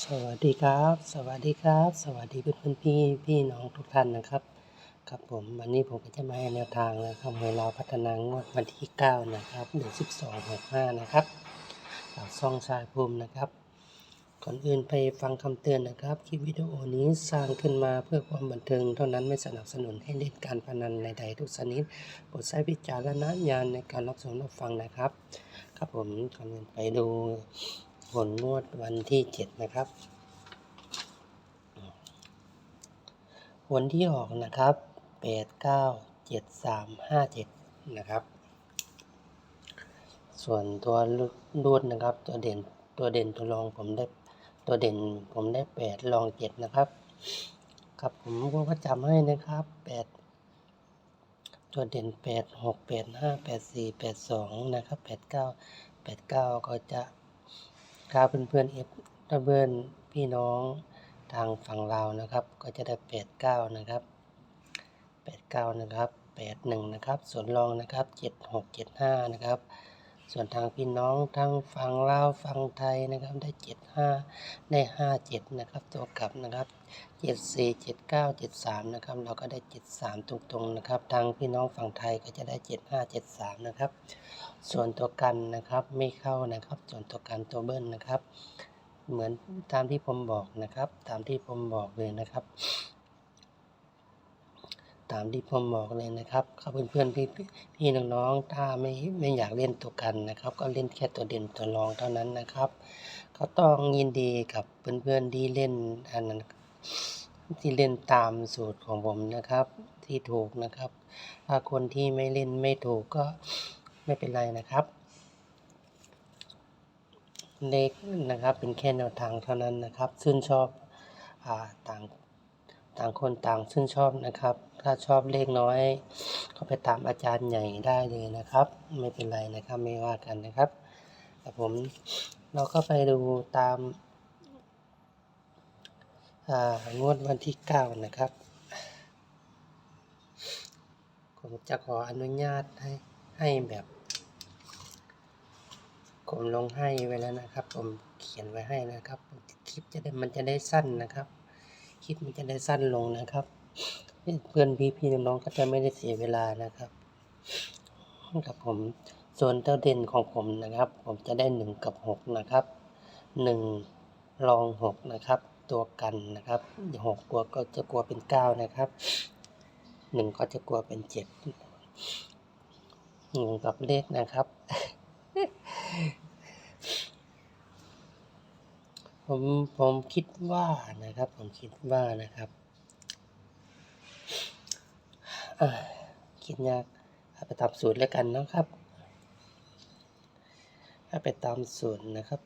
สวัสดีครับ สวัสดีครับ สวัสดีเพื่อนๆพี่พี่น้องทุกท่านนะครับครับผมวันนี้ผมก็จะมาให้แนวทางนะครับเวลาพัฒนางวดวันที่ 9 นะครับเดือน12 65 นะครับจากซ่องชายภูมินะครับ ก่อนอื่นไปฟังคำเตือนนะครับ คลิปวิดีโอนี้สร้างขึ้นมาเพื่อความบันเทิงเท่านั้นไม่สนับสนุนให้เล่นการพนันใดๆทุกชนิดโปรดใช้วิจารณญาณในการรับชมรับฟังนะครับ ครับผมก่อนอื่นไปดู ผลงวดวันที่7นะครับ ผลที่ออกนะครับแปดเก้าเจ็ดสามห้าเจ็ดนะครับ ส่วนตัวรูดนะครับตัวเด่นตัวเด่นตัวรองผมได้ตัวเด่นผมได้แปดรองเจ็ดนะครับ ครับผมก็จำให้นะครับแปดตัวเด่นแปดหกแปดห้าแปดสี่แปดสองนะครับแปดเก้าแปดเก้าก็จะ ครับเพื่อนๆเอฟเพื่อนพี่น้องทางฝั่งเรานะครับ ก็จะได้แปดเก้านะครับแปดเก้านะครับแปดหนึ่งนะครับ ส่วนรองนะครับเจ็ดหกเจ็ดห้านะครับ ส่วนทางพี่น้องทางฝั่งลาวฝั่งไทยนะครับได้เจ็ดห้าได้ห้าเจ็ดนะครับตัวกลับนะครับเจ็ดสี่เจ็ดเก้าเจ็ดสามนะครับ เราก็ได้เจ็ดสามตรงๆนะครับ ทางพี่น้องฝั่งไทยก็จะได้เจ็ดห้าเจ็ดสามนะครับ ส่วนตัวกันนะครับไม่เข้านะครับ ส่วนตัวกันตัวเบิ้ลนะครับ เหมือนตามที่ผมบอกนะครับ ตามที่ผมบอกเลยนะครับ ตามที่ผมบอกเลยนะครับครับเพื่อนๆพี่พี่น้องๆถ้าไม่ไม่อยากเล่นตัวกันนะครับ ก็เล่นแค่ตัวเด่นตัวรองเท่านั้นนะครับ ก็ต้องยินดีกับเพื่อนๆที่เล่นอันนั้นที่เล่นตามสูตรของผมนะครับ ที่ถูกนะครับ ถ้าคนที่ไม่เล่นไม่ถูกก็ไม่เป็นไรนะครับเลขนะครับเป็นแค่แนวทางเท่านั้นนะครับซึ่งชอบอ่าต่างต่างคนต่างซึ่งชอบนะครับ ถ้าชอบเลขน้อยก็ไปตามอาจารย์ใหญ่ได้เลยนะครับ ไม่เป็นไรนะครับไม่ว่ากันนะครับ แต่ผมเราก็ไปดูตามางวดวันที่ 9 นะครับ ผมจะขออนุญาตให้ให้แบบผมลงให้ไว้แล้วนะครับ ผมเขียนไว้ให้นะครับ คลิปจะได้มันจะได้สั้นนะครับ คลิปมันจะได้สั้นลงนะครับ เพื่อนพี่พี่น้องๆก็จะไม่ได้เสียเวลานะครับกับผมส่วนตัวเด่นของผมนะครับ ผมจะได้หนึ่งกับหกนะครับหนึ่งรองหกนะครับ ตัวกันนะครับหกกลัวก็จะกลัวเป็นเก้านะครับหนึ่งก็จะกลัวเป็นเจ็ดงงกับเลขนะครับ ผมผมคิดว่านะครับ ผมคิดว่านะครับ คิดยากเอาไปตามสูตรแล้วกันนะครับเอาไปตามสูตรนะครับ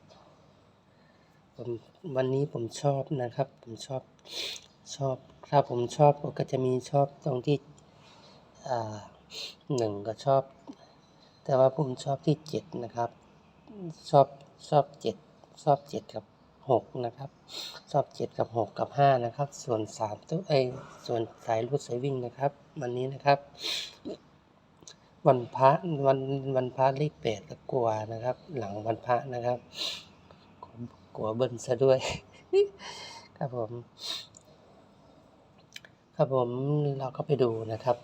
ผมวันนี้ผมชอบนะครับ ผมชอบชอบถ้าผมชอบก็จะมีชอบตรงที่หนึ่งก็ชอบ แต่ว่าผมชอบที่เจ็ดนะครับ ชอบชอบเจ็ดชอบเจ็ดกับ หกนะครับชอบเจ็ดกับหกกับห้านะครับ ส่วนสามตัวไอยส่วนสายรูดสายวิ่งนะครับ วันนี้นะครับ วันพระวันวันพระเลขแปดก็กลัวนะครับ หลังวันพระนะครับกลัวเบิ้ลซะด้วย ครับผม ครับผมเราก็ไปดูนะครับ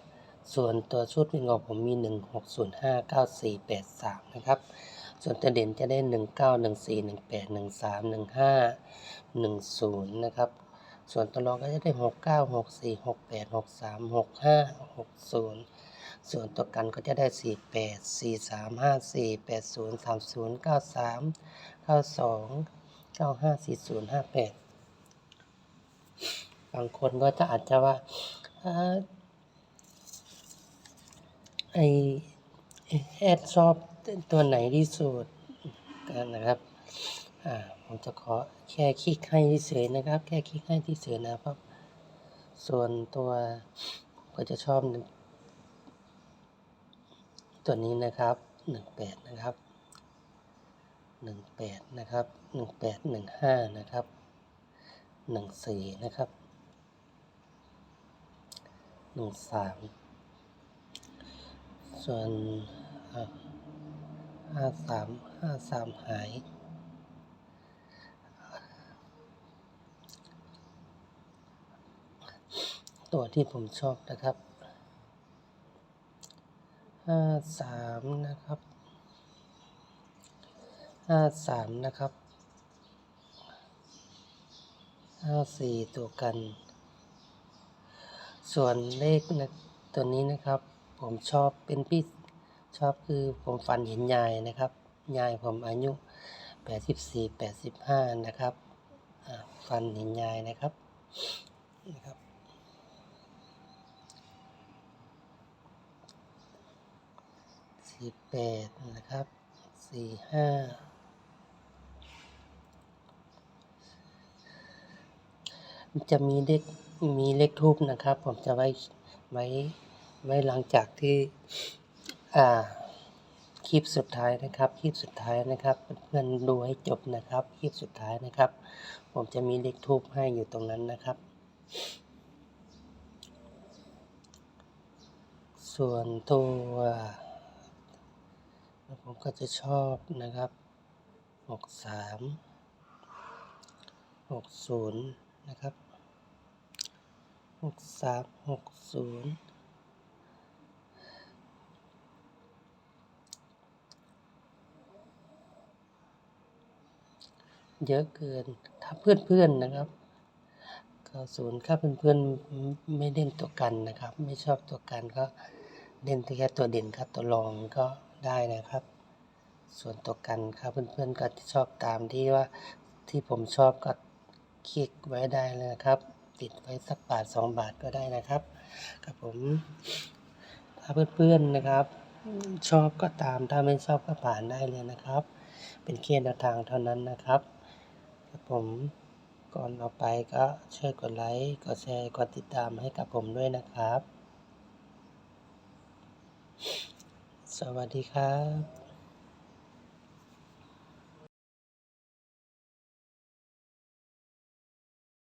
ส่วนตัวชุดวิ่งของผมมีหนึ่งหกศูนย์ห้าเก้าสี่แปดสามนะครับ ส่วนตัวเด่นจะได้หนึ่งเก้าหนึ่งสี่หนึ่งแปดหนึ่งสามหนึ่งห้าหนึ่งศูนย์นะครับ ส่วนตัวรองก็จะได้หกเก้าหกสี่หกแปดหกสามหกห้าหกศูนย์ส่วนตัวกันก็จะได้สี่แปดสี่สามห้าสี่แปดศูนย์สามศูนย์เก้าสามเก้าสองเก้าห้าสี่ศูนย์ห้าแปดบางคนก็จะอาจจะว่าไอแอดชอบ ตัวไหนที่สุดกันนะครับอ่าผมจะขอแค่คลิกให้ที่เฉยนะครับ แค่คลิกให้ที่เฉยนะครับ ส่วนตัวก็จะชอบ ตัวนี้นะครับหนึ่งแปดนะครับหนึ่งแปดนะครับหนึ่งแปดหนึ่งห้านะครับหนึ่งสี่นะครับหนึ่งสามส่วน ห้าสามห้าสามหายตัวที่ผมชอบนะครับ 53 นะครับ 53 นะครับ 54 ตัวกัน ส่วนเลขนะตัวนี้นะครับ ผมชอบเป็นพิเชอบคือผมฝันเห็นยายนะครับ ยายผมอายุแปดสิบสี่แปดสิบห้านะครับฝันเห็นยายนะครับนะครับ สี่แปดนะครับ สี่ห้าจะมีเลขมีเลขทูบนะครับ ผมจะไว้ไว้ไว้หลังจากที่ คลิปสุดท้ายนะครับ คลิปสุดท้ายนะครับ เพื่อนๆดูให้จบนะครับ คลิปสุดท้ายนะครับ ผมจะมีเลขทูบให้อยู่ตรงนั้นนะครับ ส่วนตัวผมก็จะชอบนะครับ 63 60 นะครับ 63 60 เยอะเกิน ถ้าเพื่อนๆนะครับก็ศูนย์ถ้าเพื่อนๆไม่เล่นตัวกันนะครับ ไม่ชอบตัวกันก็เล่นแค่ตัวเด่นครับตัวรองก็ได้นะครับ ส่วนตัวกันครับเพื่อนๆก็ชอบตามที่ว่าที่ผมชอบก็คลิกไว้ได้เลยนะครับ ติดไว้สักบาทสองบาทก็ได้นะครับครับผม ถ้าเพื่อนๆนะครับ ชอบก็ตามถ้าไม่ชอบก็ผ่านได้เลยนะครับ เป็นแค่แนวทางเท่านั้นนะครับ ครับผมก่อนออกไปก็ช่วยกดไลค์กดแชร์กดติดตามให้กับผมด้วยนะครับ สวัสดีครับ